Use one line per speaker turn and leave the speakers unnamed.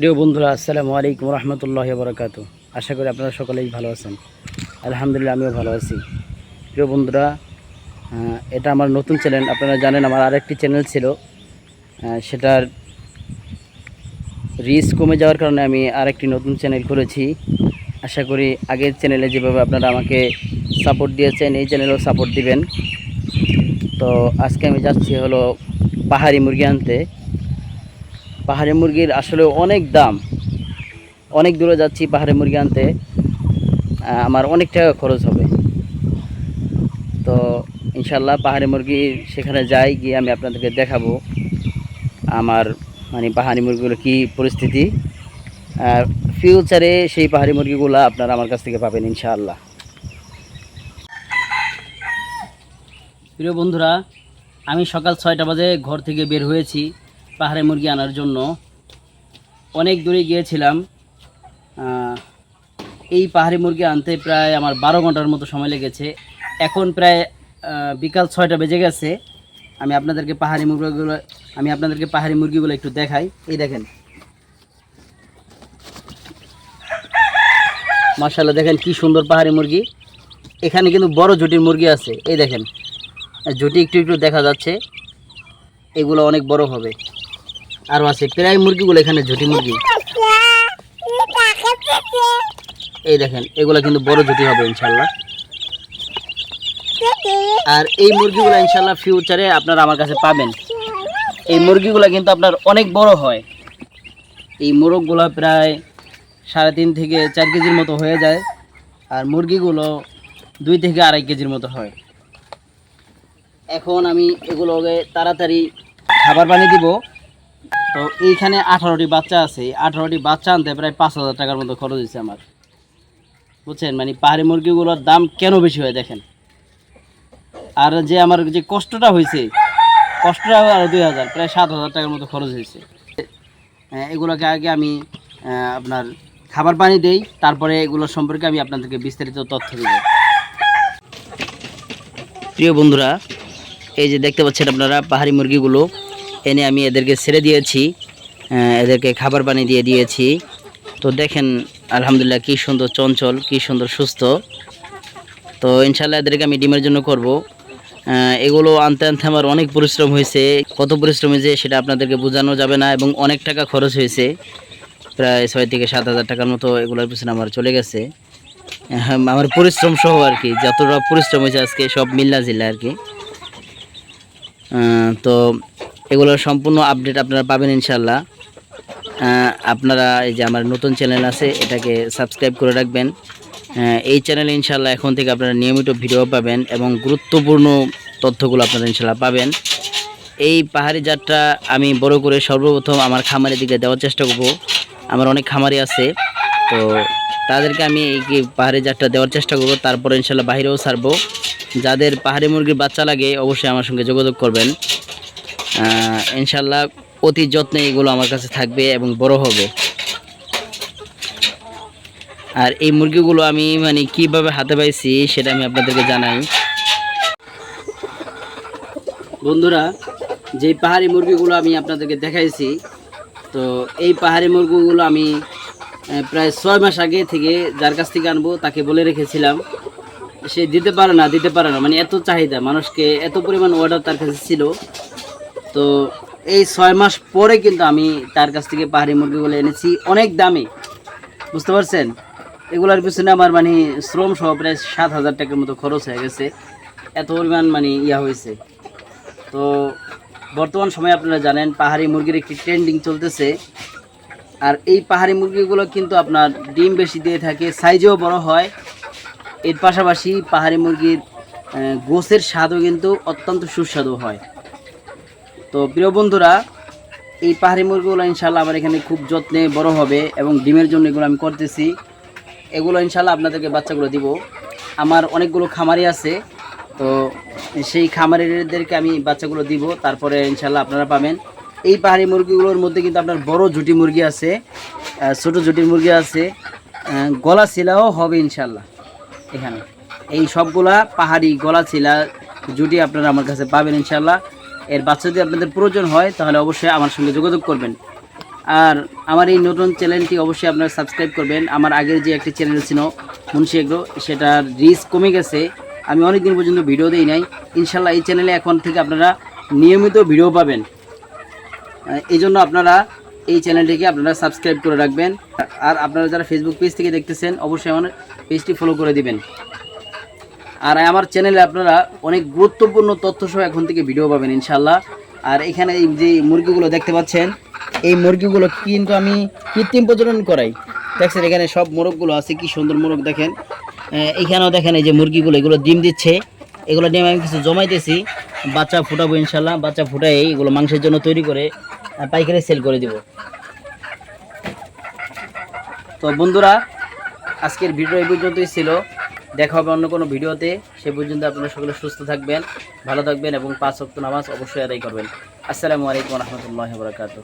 প্রিয় বন্ধুরা, আসসালামু আলাইকুম রহমতুল্লাহ বরকাত আশা করি আপনারা সকলেই ভালো আছেন। আলহামদুলিল্লাহ, আমিও ভালো আছি। প্রিয় বন্ধুরা এটা আমার নতুন চ্যানেল। আপনারা জানেন আমার আরেকটি চ্যানেল ছিল। সেটার রিচ কমে যাওয়ার কারণে আমি আরেকটি নতুন চ্যানেল করেছি। আশা করি আগের চ্যানেলে যেভাবে আপনারা আমাকে সাপোর্ট দিয়েছেন, এই চ্যানেলেও সাপোর্ট দিবেন। তো আজকে আমি যাচ্ছি হলো পাহাড়ি মুরগি আনতে। পাহাড়ি মুরগির আসলে অনেক দাম। অনেক দূরে যাচ্ছি পাহাড়ি মুরগি আনতে। আমার অনেক টাকা খরচ হবে। তো ইনশাল্লাহ পাহাড়ি মুরগি সেখানে যাই, গিয়ে আমি আপনাদেরকে দেখাবো আমার মানে পাহাড়ি মুরগিগুলো কি পরিস্থিতি। ফিউচারে সেই পাহাড়ি মুরগিগুলো আপনারা আমার কাছ থেকে পাবেন ইনশাআল্লাহ। প্রিয় বন্ধুরা, আমি সকাল ছয়টা বাজে ঘর থেকে বের হয়েছি। পাহাড়ে মুরগি আনার জন্য অনেক দূরে গিয়েছিলাম। এই পাহাড়ি মুরগি আনতে প্রায় আমার বারো ঘণ্টার মতো সময় লেগেছে। এখন প্রায় বিকাল ছয়টা বেজে গেছে। আমি আপনাদেরকে পাহাড়ি মুরগিগুলো, আমি আপনাদেরকে পাহাড়ি মুরগিগুলো একটু দেখাই। এই দেখেন। মার্শাল্লাহ দেখেন কি সুন্দর পাহাড়ি মুরগি। এখানে কিন্তু বড় জুটির মুরগি আছে। এই দেখেন। জুটি একটু একটু দেখা যাচ্ছে। এগুলো অনেক বড় হবে। আরও আছে। প্রায় মুরগিগুলো এখানে, ঝুটি মুরগি। এই দেখেন, এগুলো কিন্তু বড় জুটি হবে ইনশাল্লাহ। আর এই মুরগিগুলো ইনশাল্লাহ ফিউচারে আপনারা আমার কাছে পাবেন। এই মুরগিগুলো কিন্তু আপনার অনেক বড় হয়। এই মোরগগুলো প্রায় সাড়ে তিন থেকে চার কেজির মতো হয়ে যায়। আর মুরগিগুলো দুই থেকে আড়াই কেজির মতো হয়। এখন আমি এগুলোকে তাড়াতাড়ি খাবার পানি দিব। তো এইখানে আঠারোটি বাচ্চা আছে। এই আঠারোটি বাচ্চা আনতে প্রায় পাঁচ হাজার টাকার মতো খরচ হয়েছে আমার। বুঝছেন? মানে পাহাড়ি মুরগিগুলোর দাম কেন বেশি হয় দেখেন? আর যে আমার যে কষ্টটা হয়েছে কষ্টটা আরও দুই হাজার প্রায় সাত হাজার টাকার মতো খরচ হয়েছে। আহ, এগুলোকে আগে আমি আপনার খাবার পানি দেই তারপরে এগুলো সম্পর্কে আমি আপনাদেরকে বিস্তারিত তথ্য দেব। প্রিয় বন্ধুরা এই যে দেখতে পাচ্ছেন আপনারা পাহাড়ি মুরগিগুলো। এনে আমি এদেরকে ছেড়ে দিয়েছি এদেরকে খাবার পানি দিয়ে দিয়েছি। তো দেখেন, আলহামদুলিল্লাহ কী সুন্দর চঞ্চল, কী সুন্দর সুস্থ। তো ইনশাল্লাহ এদেরকে আমি ডিমের জন্য করব। এগুলো আনতে আনতে আমার অনেক পরিশ্রম হয়েছে। কত পরিশ্রম হয়েছে সেটা আপনাদেরকে বোঝানো যাবে না এবং অনেক টাকা খরচ হয়েছে। প্রায় ছয় থেকে সাত হাজার টাকার মতো এগুলোর পিছনে আমার চলে গেছে। আমার পরিশ্রম সহ আর কি, যতটা পরিশ্রম হয়েছে আজকে সব মিল্লা জিল্লা আর কি। তো এগুলোর সম্পূর্ণ আপডেট আপনারা পাবেন ইনশাল্লাহ আপনারা এই যে আমার নতুন চ্যানেল আছে, এটাকে সাবস্ক্রাইব করে রাখবেন। এই চ্যানেলে ইনশাল্লাহ এখন থেকে আপনারা নিয়মিত ভিডিও পাবেন এবং গুরুত্বপূর্ণ তথ্যগুলো আপনারা ইনশাল্লাহ পাবেন। এই পাহাড়ি যাত্রা আমি বড় করে সর্বপ্রথম আমার খামারের দিকে দেওয়ার চেষ্টা করব। আমার অনেক খামারি আছে, তো তাদেরকে আমি এই পাহাড়ি যাত্রা দেওয়ার চেষ্টা করব, তারপরে ইনশাল্লাহ বাইরেও ছাড়বো। যাদের পাহাড়ি মুরগির বাচ্চা লাগে, অবশ্যই আমার সঙ্গে যোগাযোগ করবেন। ইনশাল্লাহ অতি যত্নে এগুলো আমার কাছে থাকবে এবং বড় হবে। আর এই মুরগিগুলো আমি মানে কীভাবে হাতে পাইছি সেটা আমি আপনাদেরকে জানাই। বন্ধুরা, যে পাহাড়ি মুরগিগুলো আমি আপনাদেরকে দেখাইছি, তো এই পাহাড়ি মুরগিগুলো আমি প্রায় ছয় মাস আগে থেকে যার কাছ থেকে আনব তাকে বলে রেখেছিলাম। সে দিতে পারে না, দিতে পারে না। মানে এত চাহিদা, মানুষকে এত পরিমাণ অর্ডার তার কাছে ছিল। তো এই ছয় মাস পরে কিন্তু আমি তার কাছ থেকে পাহাড়ি মুরগিগুলো এনেছি। অনেক দামে। বুঝতে পারছেন? এগুলোর পিছনে আমার মানে শ্রম সহ প্রায় সাত হাজার টাকার মতো খরচ হয়ে গেছে। এত পরিমাণ মানে ইয়া হয়েছে। তো বর্তমান সময়ে আপনারা জানেন, পাহাড়ি মুরগির একটি ট্রেন্ডিং চলতেছে। আর এই পাহাড়ি মুরগিগুলো কিন্তু আপনার ডিম বেশি দিয়ে থাকে সাইজেও বড় হয়। এর পাশাপাশি পাহাড়ি মুরগির গোছের স্বাদও কিন্তু অত্যন্ত সুস্বাদু হয়। তো প্রিয় বন্ধুরা, এই পাহাড়ি মুরগিগুলো ইনশাল্লাহ আমার এখানে খুব যত্নে বড় হবে এবং ডিমের জন্য এগুলো আমি করতেছি। এগুলো ইনশাল্লাহ আপনাদেরকে বাচ্চাগুলো দিব। আমার অনেকগুলো খামারি আছে, তো সেই খামারিদেরকে আমি বাচ্চাগুলো দিব। তারপরে ইনশাল্লাহ আপনারা পাবেন। এই পাহাড়ি মুরগিগুলোর মধ্যে কিন্তু আপনার বড় জুটি মুরগি আছে ছোট জুটির মুরগি আছে গলা শিলাও হবে ইনশাল্লাহ এখানে। এই সবগুলা পাহাড়ি গলা ছিলা জুটি আপনারা আমার কাছে পাবেন ইনশাল্লাহ এর বাচ্চা যদি আপনাদের প্রয়োজন হয়, তাহলে অবশ্যই আমার সঙ্গে যোগাযোগ করবেন। আর আমার এই নতুন চ্যানেলটি অবশ্যই আপনারা সাবস্ক্রাইব করবেন। আমার আগের যে একটি চ্যানেল ছিল, মুন্সি এগ্রো, সেটার রিচ কমে গেছে। আমি অনেক দিন পর্যন্ত ভিডিও দিই নাই। ইনশাল্লাহ এই চ্যানেলে এখন থেকে আপনারা নিয়মিত ভিডিও পাবেন। এই জন্য আপনারা এই চ্যানেলটিকে আপনারা সাবস্ক্রাইব করে রাখবেন। আর আপনারা যারা ফেসবুক পেজ থেকে দেখতেছেন, অবশ্যই আমার পেজটি ফলো করে দিবেন। আর আমার চ্যানেলে আপনারা অনেক গুরুত্বপূর্ণ তথ্য সহ এখন থেকে ভিডিও পাবেন ইনশাল্লাহ আর এখানে এই যে মুরগিগুলো দেখতে পাচ্ছেন, এই মুরগিগুলো কিন্তু আমি কৃত্রিম প্রজনন করাই। দেখছেন, এখানে সব মোরগগুলো আছে, কি সুন্দর মোরগ, দেখেন। এখানেও দেখেন এই যে মুরগিগুলো, এগুলো ডিম দিচ্ছে। এগুলো ডিম আমি কিছু জমাইতেছি, বাচ্চা ফুটাবো ইনশাল্লাহ বাচ্চা ফুটাই এগুলো মাংসের জন্য তৈরি করে পাইকারি সেল করে দিব। তো বন্ধুরা, আজকের ভিডিও এই পর্যন্তই ছিল। দেখা হবে অন্য কোনো ভিডিওতে। সে পর্যন্ত আপনারা সকলে সুস্থ থাকবেন, ভালো থাকবেন এবং পাঁচ অক্ট নামাজ অবশ্যই আদায় করবেন। আসসালামু আলাইকুম রহমতুল্লাহ বরকাত